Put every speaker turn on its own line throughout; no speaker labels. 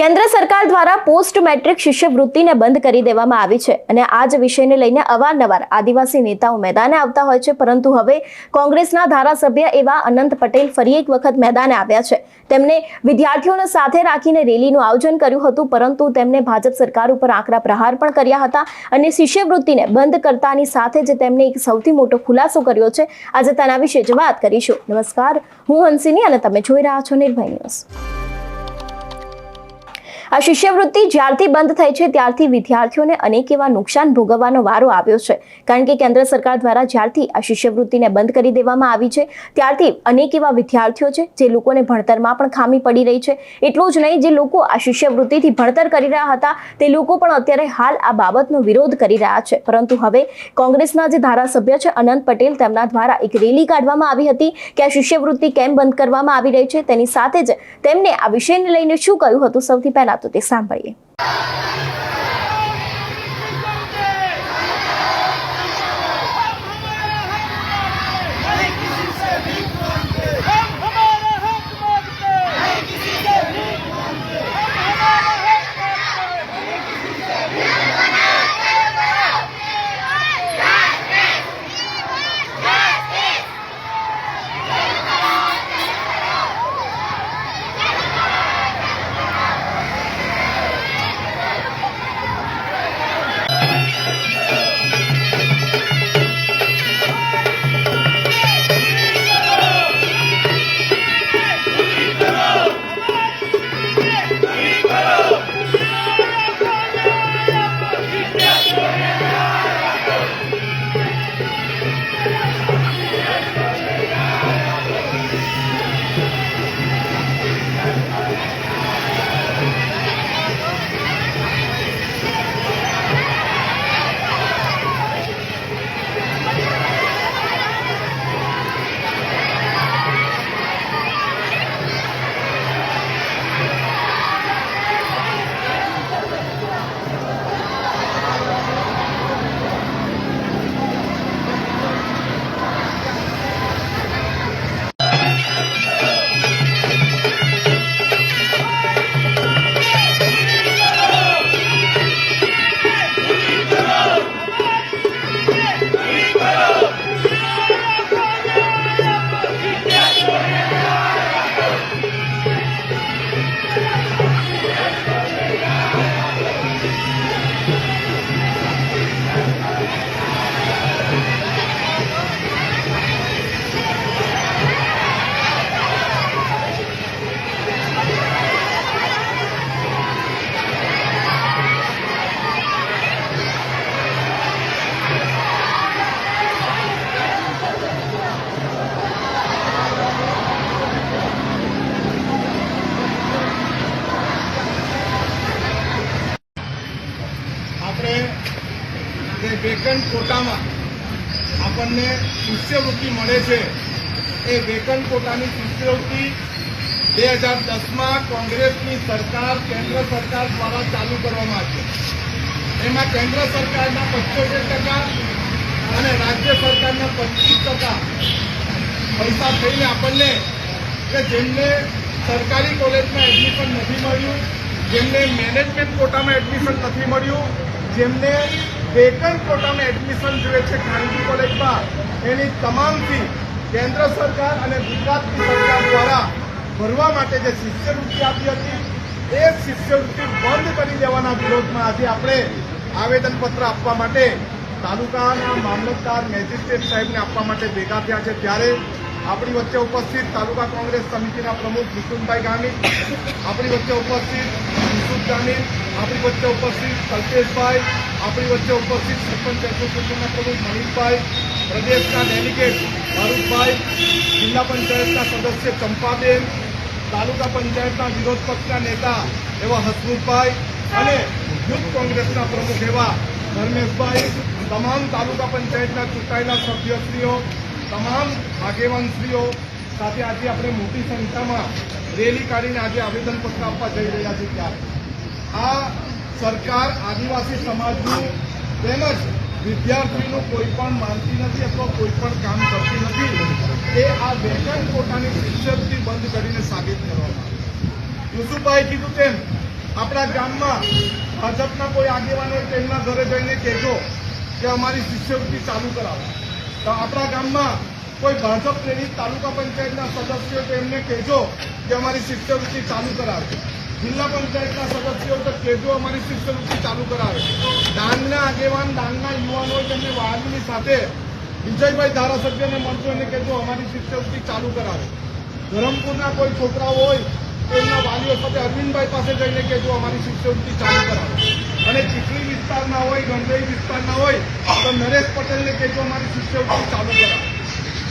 કેન્દ્ર સરકાર દ્વારા પોસ્ટ મેટ્રિક શિષ્યવૃત્તિને બંધ કરી દેવામાં આવી છે અને આ જ વિષયને લઈને અવારનવાર આદિવાસી નેતાઓ મેદાને આવતા હોય છે, પરંતુ હવે કોંગ્રેસના ધારાસભ્ય એવા અનંત પટેલ ફરી એક વખત મેદાને આવ્યા છે. તેમણે વિદ્યાર્થીઓને સાથે રાખીને રેલીનું આયોજન કર્યું હતું, પરંતુ તેમણે ભાજપ સરકાર ઉપર આકરા પ્રહાર પણ કર્યા હતા અને શિષ્યવૃત્તિને બંધ કરતાની સાથે જ તેમણે એક સૌથી મોટો ખુલાસો કર્યો છે. આજે તેના વિશે જ વાત કરીશું. નમસ્કાર, હું હંસિની અને તમે જોઈ રહ્યા છો નિર્ભય ન્યૂઝ. આ શિષ્યવૃત્તિ જ્યારથી બંધ થઈ છે, ત્યારથી વિદ્યાર્થીઓને અનેક એવા નુકસાન ભોગવવાનો વારો આવ્યો છે. કારણ કે કેન્દ્ર સરકાર દ્વારા જ્યારથી આ શિષ્યવૃત્તિને બંધ કરી દેવામાં આવી છે, ત્યારથી અનેક એવા વિદ્યાર્થીઓ છે, જે લોકોને ભણતરમાં પણ ખામી પડી રહી છે. એટલું જ નહીં, જે લોકો આ શિષ્યવૃત્તિથી ભણતર કરી રહ્યા હતા, તે લોકો પણ અત્યારે હાલ આ બાબતનો વિરોધ કરી રહ્યા છે. પરંતુ હવે કોંગ્રેસના જે ધારાસભ્ય છે, અનંત પટેલ, તેમના દ્વારા એક રેલી કાઢવામાં આવી હતી કે આ શિષ્યવૃત્તિ કેમ બંધ કરવામાં આવી રહી છે, તેની સાથે જ તેમને આ વિષયને લઈને શું કહ્યું હતું, સૌથી પહેલા તો તે સાંભળીએ
શિષ્યવૃત્તિ મળે છે. એ વેતન કોટાની શિષ્યવૃત્તિ બે હજાર દસમાં કોંગ્રેસની સરકાર કેન્દ્ર સરકાર દ્વારા ચાલુ કરવામાં આવી એમાં કેન્દ્ર સરકારના પંચોતેર ટકા અને રાજ્ય સરકારના પચીસ ટકા પૈસા થઈને આપણને કે જેમને સરકારી કોલેજમાં એડમિશન નથી મળ્યું, જેમને મેનેજમેન્ટ કોટામાં એડમિશન નથી મળ્યું, જેમને વેકન્ટ કોટામાં એડમિશન જોઈએ છે ખાનગી કોલેજમાં. એની તમામ ફી કેન્દ્ર સરકાર અને ગુજરાતની સરકાર દ્વારા ભરવા માટે જે શિષ્યવૃત્તિ આપી હતી, એ શિષ્યવૃત્તિ બંધ કરી દેવાના વિરોધમાં આજે આપણે આવેદનપત્ર આપવા માટે તાલુકાના મામલતદાર મેજિસ્ટ્રેટ સાહેબને આપવા માટે ભેગા થયા છે. ત્યારે આપણી વચ્ચે ઉપસ્થિત તાલુકા કોંગ્રેસ સમિતિના પ્રમુખ વિષ્ણુભાઈ ગામિત, આપણી વચ્ચે ઉપસ્થિત યુસુફ ગામિત, આપણી વચ્ચે ઉપસ્થિત કલ્પેશભાઈ, આપણી વચ્ચે ઉપસ્થિત સરપંચ એસોસિએશનના પ્રમુખ મનીષભાઈ, પ્રદેશના ડેલિગેટ ભારૂખભાઈ જિલ્લા પંચાયતના સદસ્ય ચંપાબેન, તાલુકા પંચાયતના વિરોધ પક્ષના નેતા એવા હસમુખભાઈ અને યુથ કોંગ્રેસના પ્રમુખ એવા ધર્મેશભાઈ, તમામ તાલુકા પંચાયતના ચૂંટાયેલા સભ્યશ્રીઓ તમામ આગેવાનશ્રીઓ સાથે આજે આપણે મોટી સંખ્યામાં રેલી કાઢીને આજે આવેદનપત્ર આપવા જઈ રહ્યા છીએ ત્યારે આ સરકાર આદિવાસી સમાજનું તેમજ વિદ્યાર્થીનું કોઈ પણ માનતી નથી અથવા કોઈ પણ કામ કરતી નથી, એ આ વેતન કોટાની શિષ્યવૃત્તિ બંધ કરીને સાબિત કરવામાં યુસુભાઈ કીધું તેમ, આપણા ગામમાં ભાજપના કોઈ આગેવાનો તેમના ઘરે જઈને કહેજો કે અમારી શિષ્યવૃત્તિ ચાલુ કરાવો. આપણા ગામમાં કોઈ ભાજપ પ્રેરિત તાલુકા પંચાયતના સદસ્યો તો એમને કહેજો કે અમારી શિષ્યવૃત્તિ ચાલુ કરાવે. જિલ્લા પંચાયતના સદસ્યો તો કહેજો અમારી શિષ્યવૃત્તિ ચાલુ કરાવે. ડાંગના આગેવાન ડાંગના યુવાનો હોય તેમને વાહનની સાથે વિજયભાઈ ધારાસભ્યને મળજો એને કહેજો અમારી શિષ્યવૃત્તિ ચાલુ કરાવે. ધરમપુરના કોઈ છોકરાઓ હોય તો એમના વાલીઓ સાથે અરવિંદભાઈ પાસે જઈને કહેજો અમારી શિષ્યવૃત્તિ ચાલુ કરાવે. અને ચીખલી વિસ્તારના હોય ગંડોઈ વિસ્તારના હોય, તો નરેશ પટેલને કહેજો અમારી શિષ્યવૃત્તિ ચાલુ કરાવે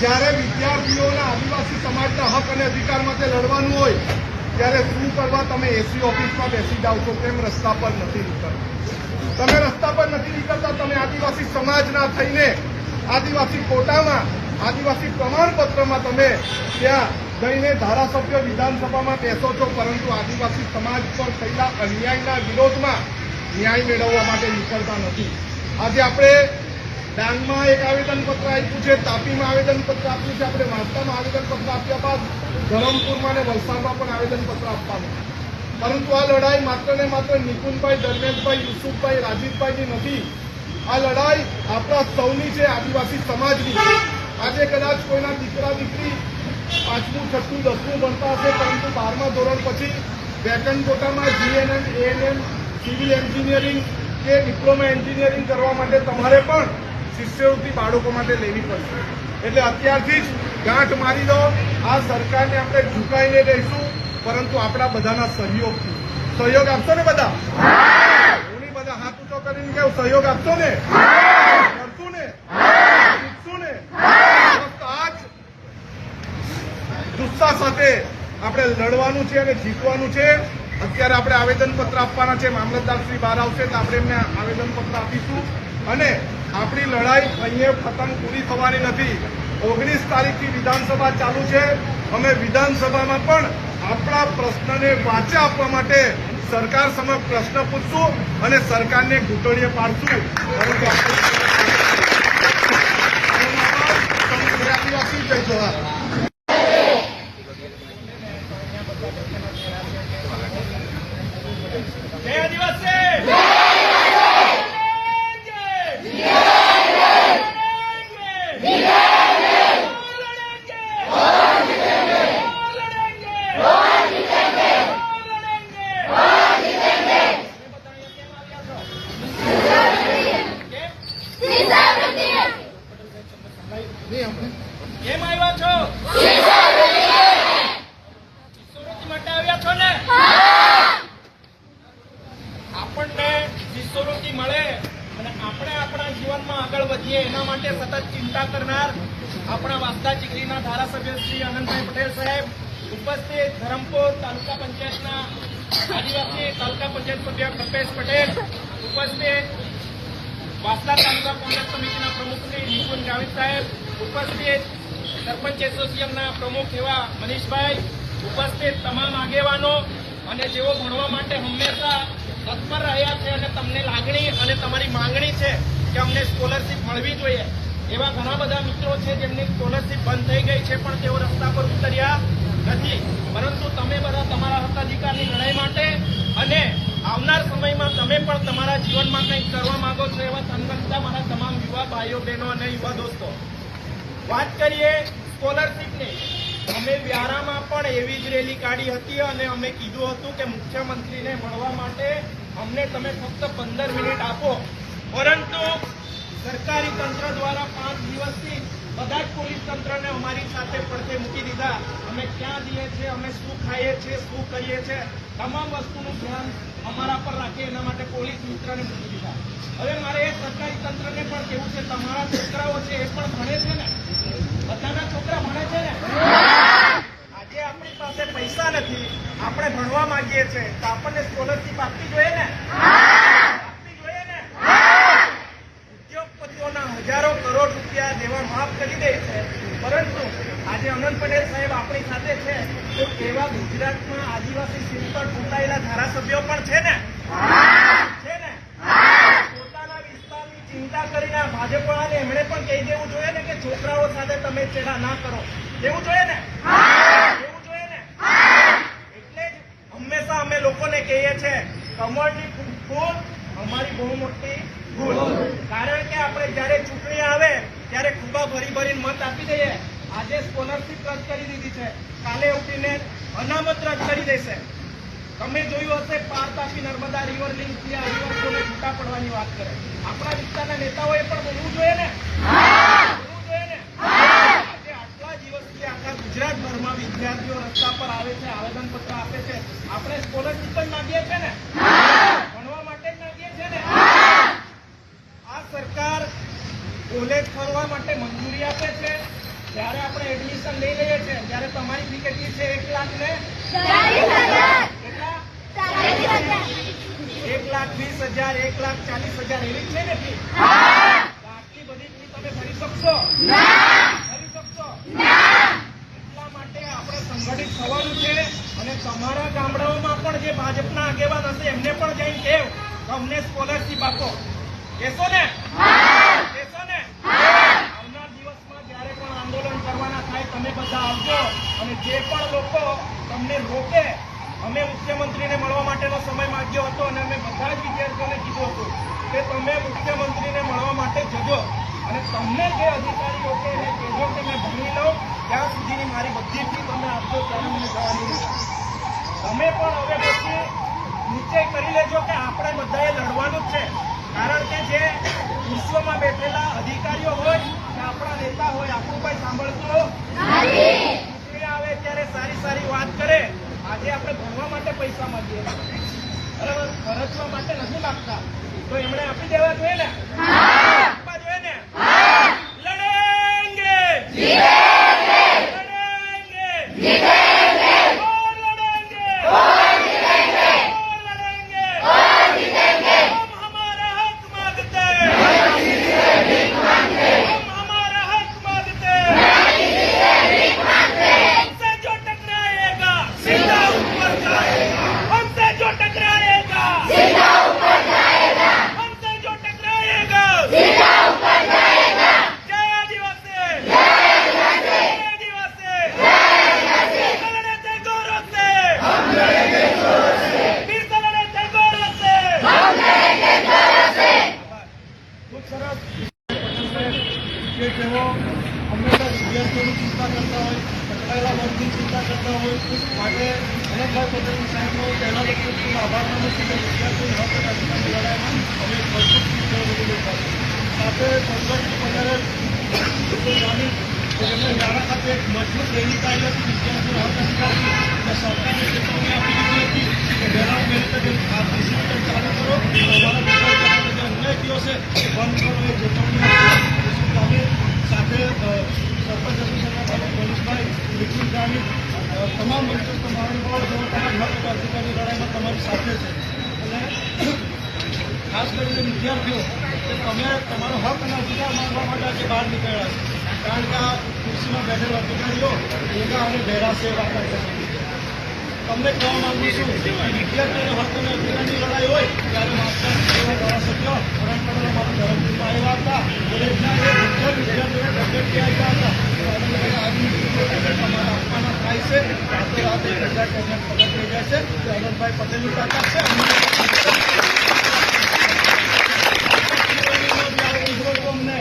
જ્યારે વિદ્યાર્થીઓના આદિવાસી સમાજના હક અને અધિકાર માટે લડવાનું હોય, ત્યારે શું કરવા તમે એસી ઓફિસમાં બેસી જાઓ છો? તેમ રસ્તા પર નથી નીકળતા? તમે રસ્તા પર નથી નીકળતા, તમે આદિવાસી સમાજના થઈને, આદિવાસી કોટામાં, આદિવાસી પ્રમાણપત્રમાં તમે ત્યાં જઈને ધારાસભ્ય વિધાનસભામાં બેસો છો, પરંતુ આદિવાસી સમાજ પર થયેલા અન્યાયના વિરોધમાં ન્યાય મેળવવા માટે નીકળતા નથી. આજે આપણે ડાંગમાં એક આવેદનપત્ર આપ્યું છે, તાપીમાં આવેદનપત્ર આપ્યું છે, આપણે વાંસદામાં આવેદનપત્ર આપ્યા બાદ ધરમપુરમાં અને વલસાડમાં પણ આવેદનપત્ર આપવાનું પરંતુ આ લડાઈ માત્ર ને માત્ર નિકુંજભાઈ, ધર્મેશભાઈ, યુસુફભાઈ, રાજીવભાઈની નથી. આ લડાઈ આપણા સૌની છે, આદિવાસી સમાજની આજે કદાચ કોઈના દીકરા, દીકરી પાંચમું, છઠ્ઠું, દસમું ભણતા હશે, પરંતુ બારમા ધોરણ પછી વેકન કોટામાં જીએનએમ એએનએમ સિવિલ એન્જિનિયરિંગ કે ડિપ્લોમા એન્જિનિયરિંગ કરવા માટે તમારે પણ શિષ્યવૃત્તિ બાળકો માટે લેવી પડશે. એટલે અત્યારથી જ ગાંઠ મારી દો. આ સરકારને આપણે ઝુકાઈને રહીશું, પરંતુ આપણા બધાના સહયોગથી. સહયોગ આપશો ને બધા? હું બધા હાથ ઊંચો કરીને કેવું, સહયોગ આપશો ને? કરશું ને? શીખશું ને? ફક્ત આ જ જુસ્સા સાથે આપણે લડવાનું છે અને જીતવાનું છે. અત્યારે આપણે આવેદનપત્ર આપવાના છે. મામલતદાર શ્રી બહાર આવશે તો આપણે એમને આવેદનપત્ર આપીશું. અને આપણી લડાઈ અહીંયા ખતમ પૂરી થવાની નથી. ઓગણીસ તારીખથી વિધાનસભા ચાલુ છે. અમે વિધાનસભામાં પણ આપણા પ્રશ્નને વાચા આપવા માટે સરકાર સમક્ષ પ્રશ્ન પૂછશું અને સરકારને ઘૂંટણીએ પાડશું. જય જોહાર
જય આદિવાસી કેમ આવ્યા છો શિષ્યવૃત્તિ માટે આવ્યા છો ને આપણને શિષ્યવૃત્તિ મળે અને આપણે આપણા જીવનમાં આગળ વધીએ એના માટે સતત ચિંતા કરનાર આપણા વાસદા ચીખલીના ધારાસભ્ય શ્રી આનંદભાઈ પટેલ સાહેબ ઉપસ્થિત ધરમપુર તાલુકા પંચાયતના આદિવાસી તાલુકા પંચાયત સભ્ય કલ્પેશ પટેલ ઉપસ્થિત વાસદા તાલુકા કોંગ્રેસ સમિતિના પ્રમુખ શ્રી નિપુણ ગાવિત સાહેબ ઉપસ્થિત સરપંચ એસોસિએશનના પ્રમુખ એવા મનીષભાઈ ઉપસ્થિત તમામ આગેવાનો અને જેઓ ભણવા માટે હંમેશા તત્પર રહ્યા છે અને તમને લાગણી અને તમારી માંગણી છે કે અમને સ્કોલરશીપ મળવી જોઈએ. એવા ઘણા બધા મિત્રો છે જેમની સ્કોલરશીપ બંધ થઈ ગઈ છે, પણ તેઓ રસ્તા પર ઉતર્યા નથી. પરંતુ તમે બધા તમારા હકાધિકારની લડાઈ માટે અને આવનાર સમયમાં તમે પણ તમારા જીવનમાં કંઈક કરવા માંગો છો એવા સંગઠતા મારા તમામ યુવા ભાઈઓ બહેનો અને યુવા દોસ્તો. વાત કરીએ સ્કોલરશીપની અમે વ્યારામાં પણ એવી જ રેલી કાઢી હતી અને અમે કીધું હતું કે મુખ્યમંત્રીને મળવા માટે અમને તમે ફક્ત પંદર મિનિટ આપો. પરંતુ સરકારી તંત્ર દ્વારા પાંચ દિવસથી બધા જ પોલીસ તંત્રને અમારી સાથે પડતે મૂકી દીધા. અમે ક્યાં જઈએ છીએ, અમે શું ખાઈએ છીએ, શું કરીએ છીએ, તમામ વસ્તુનું ધ્યાન અમારા પર રાખીએ એના માટે પોલીસ મિત્રને મૂકી દીધા. હવે મારે એ સરકારી તંત્રને પણ કેવું છે, તમારા છોકરાઓ છે એ પણ ભણે છે ને? બધાના છોકરા ભણે છે ને? આજે આપણી પાસે પૈસા નથી, આપણે ભણવા માંગીએ છીએ, તો આપણને સ્કોલરશીપ આપવી જોઈએ ને આપવી જોઈએ ને ઉદ્યોગપતિઓના હજારો કરોડ રૂપિયા દેવા માફ કરી દે છે પરંતુ આજે અનંત પટેલ સાહેબ આપણી સાથે છે તો એવા ગુજરાતમાં આદિવાસી સીટ પર ચૂંટાયેલા ધારાસભ્યો પણ છે ને છે ને પોતાના વિસ્તારની ચિંતા કરીને આ ભાજપવાળાને એમણે પણ કહી દેવું જોઈએ ને કે છોકરાઓ સાથે તમે ચેડા ના કરો દેવું જોઈએ ને દેવું જોઈએ ને એટલે જ હંમેશા અમે લોકોને કહીએ છીએ કમળની ફૂલ અમારી બહુ મોટી ભૂલ. કારણ કે આપણે જ્યારે ચૂંટણી આવે ત્યારે ખુબા ભરી ભરીને મત આપી દઈએ. આજે સ્કોલરશીપ રદ કરી દીધી છે. કાલે ઉઠીને અનામત રદ કરી દેશે. તમે જોયું હશે પાર તાપી નર્મદા રિવર લિંક રિવરફ્લોને છૂટા પડવાની વાત કરે. આપણા વિસ્તારના નેતાઓએ પણ બોલવું જોઈએ ને બોલવું જોઈએ ને આજે આટલા દિવસથી આખા વિદ્યાર્થીઓ રસ્તા પર આવે છે, આવેદનપત્ર આપે છે. આપણે સ્કોલરશીપ જ માંગીએ છીએ ને? ભણવા માટે જ માંગીએ છીએ ને? આ સરકાર કોલેજ ફરવા માટે મંજૂરી આપે છે. જ્યારે આપણે એડમિશન લઈ લઈએ છીએ, ત્યારે તમારી ફી કેટલી છે? એક લાખ ને? એક લાખ વીસ હજાર, એક લાખ ચાલીસ હજાર એવી છે ને ફી આટલી બધી ફી તમે ભરી શકશો ભરી શકશો એટલા માટે આપણે સંગઠિત થવાનું છે અને તમારા ગામડાઓમાં પણ જે ભાજપના આગેવાન હશે, એમને પણ જઈને કહેવ કે અમને સ્કોલરશીપ આપો. કહેશો ને? કહેશો ને? આવનાર દિવસમાં જ્યારે પણ આંદોલન કરવાના થાય, તમે બધા આવજો અને જે પણ લોકો તમને રોકે, અમે મુખ્યમંત્રીને મળવા માટેનો સમય માંગ્યો હતો અને અમે બધા જ વિદ્યાર્થીઓને કીધું હતું કે તમે મુખ્યમંત્રીને મળવા માટે જજો અને તમને જે અધિકારીઓ કે એને કહેજો કે મેં ભણી લઉં ત્યાં સુધીની મારી બધી ફી તમે આપજો ત્યારે મને જવાની. તમે પણ હવે પછી નિશ્ચય કરી લેજો કે આપણે બધાએ લડવાનું જ છે. કારણ કે જે વિશ્વમાં બેઠેલા અધિકારીઓ હોય કે આપણા નેતા હોય આપણું કોઈ સાંભળતો ચૂંટણી આવે ત્યારે સારી સારી વાત કરે. આજે આપણે ભણવા માટે પૈસા માંગીએ બરાબર? ખર્ચવા માટે નથી માગતા. તો એમણે આપી દેવા જોઈએ ને?
રેલી કાઢી હતી વિદ્યાર્થીઓ હક અધિકારની ચેતવણી આ ડિસિપ્લિન ચાલુ કરો અમારા જે અન્યાય થયો છે એ સાથે સરપંચ બાબત મનીષભાઈ વિપુલ ગામી તમામ મંચસ્થ મહાનુભાવો જેઓ તમામ અધિકારની લડાઈમાં તમારી સાથે છે અને ખાસ કરીને વિદ્યાર્થીઓ કે તમે તમારો હક અને અધિકાર માંગવા માટે આજે બહાર નીકળ્યા છે. કારણ કે આ ખુરશીમાં બેઠેલા અધિકારીઓ એના અને બહેરા સેવા કરતા. તમને કહેવા માંગુ છું કે વિદ્યાર્થીઓનો હક અધિકારની લડાઈ હોય, ત્યારે માસ્ટર ધારાસભ્ય, વડાપ્રધાન મારા ધરમપુરમાં આવ્યા હતા. કોલેજના એ વિદ્યાર્થી વિદ્યાર્થીઓને ડગેટથી આવ્યા હતા. ટિકિટો આપવાના છે, રાતે રાતે રજા કરીને પગત થઈ જાય છે અનંતભાઈ પટેલની તાકાત છે અમને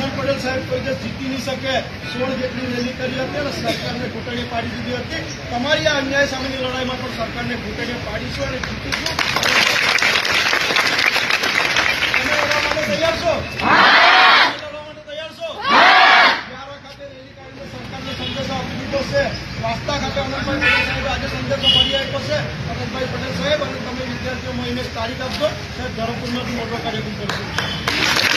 કે પટેલ સાહેબ, કોઈ દિવસ જીતી નહીં શકે, સોળ જેટલી રેલી કરી હતી અને સરકારને ઘૂંટણીએ પાડી દીધી હતી. તમારી આ અન્યાય સામેની લડાઈમાં પણ સરકારને ઘૂંટણીએ પાડીશું અને જીતીશું. તૈયાર છો? વાસ્તા ખાતે અનંતભાઈ આજે સંદેશો ફરી આપ્યો છે. પટેલ સાહેબ અને તમે વિદ્યાર્થીઓ મહિને તારીખ આપશો સાહેબ, ધરમપુરમાંથી મોટો કાર્યક્રમ કરશું.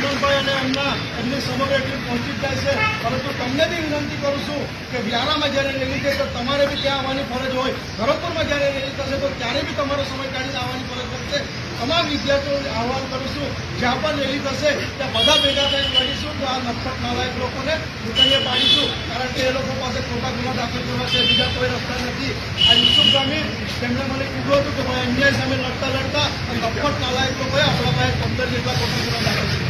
આનંદભાઈ અને એમના એમની સમગ્ર ટીમ પહોંચી જાય છે. પરંતુ તમને બી વિનંતી કરું છું કે વ્યારામાં જ્યારે રેલી થઈ તો તમારે બી ત્યાં આવવાની ફરજ હોય. ધરમપુરમાં જ્યારે રેલી થશે તો ત્યારે બી તમારો સમય કાઢીને આવવાની ફરજ પડશે તમામ વિદ્યાર્થીઓને આહવાન કરું છું, જ્યાં પણ રેલી થશે, ત્યાં બધા ભેગા થઈને કરીશું તો આ નફટ નાલાયક લોકોને ઘૂંટણીએ પાડીશું. કારણ કે એ લોકો પાસે ખોટા ગુના દાખલ કરવા છે, બીજા કોઈ રસ્તા નથી. આ યુસુફ ગામી તેમણે મને કીધું હતું કે ભાઈ અન્યાય સામે લડતા લડતા નફટ નાલાયક લોકોએ આપણા પાસે પંદર જેટલા ખોટા ગુના દાખલ છે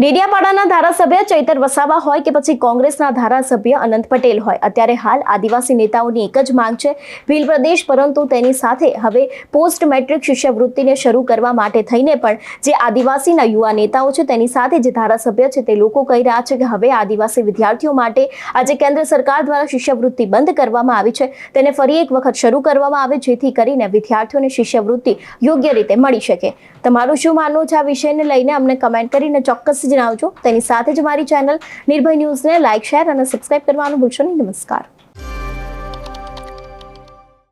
ડેડિયાપાડાના ધારાસભ્ય ચૈતર વસાવા હોય કે પછી કોંગ્રેસના ધારાસભ્ય અનંત પટેલ હોય. અત્યારે હાલ આદિવાસી નેતાઓની એક જ માંગ છે. ભીલ પ્રદેશ, પરંતુ તેની સાથે હવે પોસ્ટ મેટ્રિક શિષ્યવૃત્તિને શરૂ કરવા માટે થઈને પણ જે આદિવાસીના યુવા નેતાઓ છે તેની સાથે જે ધારાસભ્ય છે તે લોકો કહી રહ્યા છે કે હવે આદિવાસી વિદ્યાર્થીઓ માટે આજે કેન્દ્ર સરકાર દ્વારા શિષ્યવૃત્તિ બંધ કરવામાં આવી છે. તેને ફરી એક વખત શરૂ કરવામાં આવે, જેથી કરીને વિદ્યાર્થીઓને શિષ્યવૃત્તિ યોગ્ય રીતે મળી શકે. તમારું શું માનવું છે આ વિષયને લઈને? અમને કમેન્ટ કરીને ચોક્કસ જણાવજો તેની સાથે જ મારી ચેનલ નિર્ભય ન્યૂઝને લાઇક શેર અને સબસ્ક્રાઇબ કરવાનું ભૂલશો નહીં. નમસ્કાર.